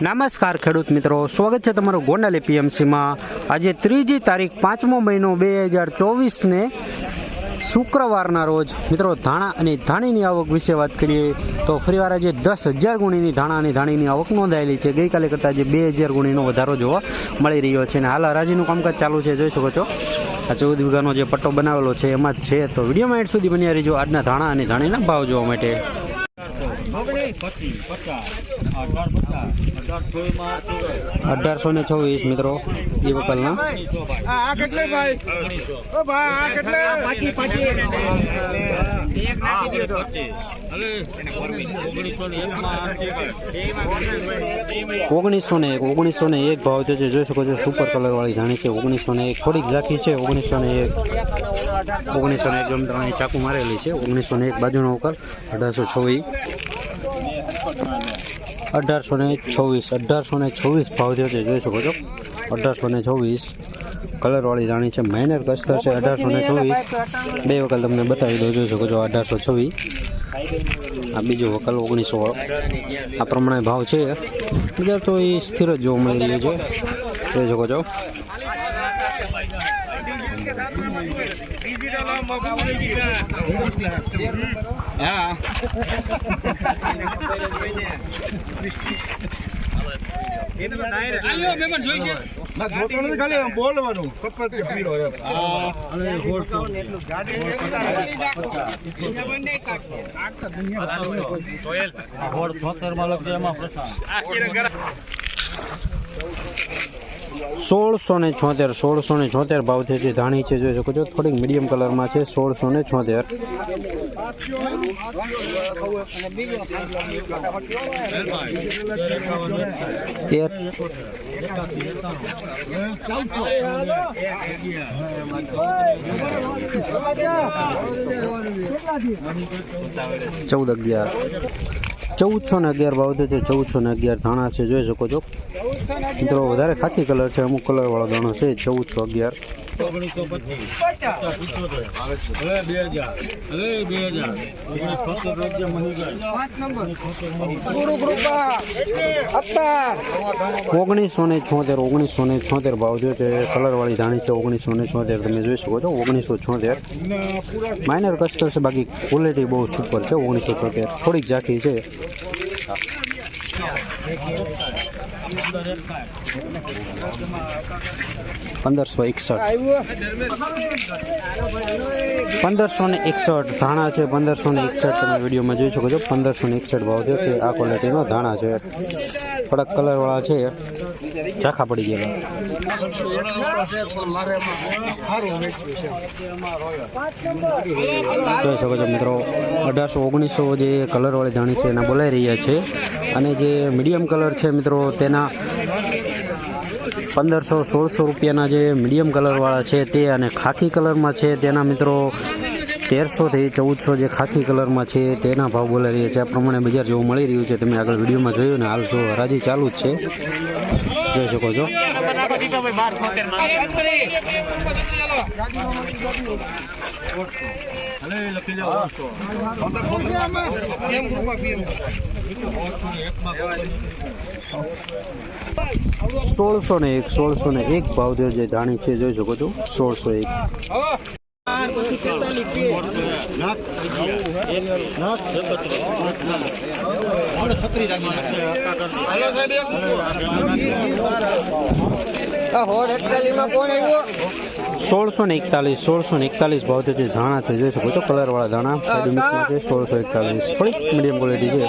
નમસ્કાર ખેડૂત મિત્રો, સ્વાગત છે તમારું ગોંડલ એપીએમસીમાં. આજે ત્રીજી તારીખ પાંચમો મહિનો બે હજાર ચોવીસને શુક્રવારના રોજ. મિત્રો, ધાણા અને ધાણીની આવક વિશે વાત કરીએ તો ફરીવાર આજે દસ હજાર ગુણીની ધાણા અને ધાણીની આવક નોંધાયેલી છે. ગઈકાલે કરતાં આજે બે હજાર ગુણીનો વધારો જોવા મળી રહ્યો છે અને હાલ હરાજીનું કામકાજ ચાલુ છે. જોઈ શકો છો, આ ચૌદ વીઘાનો જે પટ્ટો બનાવેલો છે, એમાં જ છે. તો વિડીયોમાં એડ સુધી બન્યા રહીજો. આજના ધાણા અને ધાણીના ભાવ જોવા માટે. અઢારસો ને છવ્વીસ મિત્રો એ વકલના. આ કેટલે ભાઈ? ઓ ભાઈ આ કેટલે? ઓગણીસો ને એક ઓગણીસો ને એક ભાવ છે. જોઈ શકો છો સુપર કલર વાળી જાણી છે. ઓગણીસો ને એક થોડીક ઝાંખી છે. ઓગણીસો ને એક ઓગણીસો ને એક ગમત્રાણી ચાકુ મારેલી છે. ઓગણીસો ને એક બાજુનો વકલ અઢારસો છવ્વીસ. અઢારસો ને છવ્વીસ. અઢારસો ને છવ્વીસ ભાવ થયો છે. જોઈ શકો છો. અઢારસો ને છવ્વીસ. કલરવાળી રાણી છે માઇનર કસ્તર છે અઢારસો ને ચોવીસ. બે વકલ તમને બતાવી દો જોઈ શકો છો અઢારસો છવ્વીસ. આ બીજો વકલ ઓગણીસો આ પ્રમાણે ભાવ છે. બજાર તો એ સ્થિર જ જોવા મળી રહ્યું છે. જોઈ શકો છો. હા. ના ધોતો નથી ખાલી આમ બોલવાનું. કપડ કે પીરો એમ. છોતેરમાં લખે એમાં પ્રશાંત સોળસો ને છોતેર, સોળસો ને છોતેર ભાવ છે. જે ધાણી છે, જોઈ શકો છો. થોડીક મીડિયમ કલરમાં છે, સોળસો ને છોતેર. તેર ચૌદ અગિયાર. ચૌદસો ને અગિયાર ભાવ છે. ચૌદસો ને અગિયાર ધાણા છે. જોઈ શકો છો. મિત્રો, વધારે ખાખી કલર છે. અમુક કલર વાળો ધાણો છે. ચૌદસો અગિયાર. ઓગણીસો ને છોતેર, ઓગણીસો ને છોતેર ભાવ થયો છે. કલર વાળી ધાણી છે. ઓગણીસો ને છોતેર. તમે જોઈ શકો છો. ઓગણીસો છોતેર. માઇનર કસ્ટર છે. બાકી ક્વોલિટી બહુ સુપર છે. ઓગણીસો છોતેર. થોડીક ઝાંખી છે. ครับ પંદરસો એકસઠ. પંદરસો ને એકસઠ ધાણા છે પંદરસો ને એકસઠ તમે વિડીયોમાં જોઈ શકો છો. પંદરસો ને એકસઠ ભાવ થયો છે આ ક્વોલિટીનો ધાણા છે. થોડાક કલરવાળા છે. ચાખા પડી ગયેલા. જોઈ શકો છો મિત્રો, અઢારસો ઓગણીસો જે કલરવાળી ધાણી છે, એના બોલાઈ રહ્યા છે. અને જે મીડિયમ કલર છે મિત્રો, તેના પંદરસો, સોળસો રૂપિયાના જે મીડિયમ કલરવાળા છે તે અને ખાખી કલરમાં છે તેના મિત્રો તેરસોથી ચૌદસો જે ખાખી કલરમાં છે તેના ભાવ બોલાઈ રહ્યા છે. આ પ્રમાણે બજાર જોવું મળી રહ્યું છે. તમે આગળ વિડીયોમાં જોયું ને હાલ જો હરાજી ચાલુ જ છે. જોઈ શકો છો. સોળસો ને એક, સોળસો ને એક ભાવ જે ધાણી છે, જોઈ શકો છો. સોળસો એક. સોળસો ને એકતાલીસ સોળસો ને એકતાલીસ ભાવ છે ધાણા છે જોઈ શકો છો કલર વાળા ધાણા સાઈડ મિક્સમાં છે સોળસો એકતાલીસ. થોડીક મીડિયમ ક્વોલિટી છે.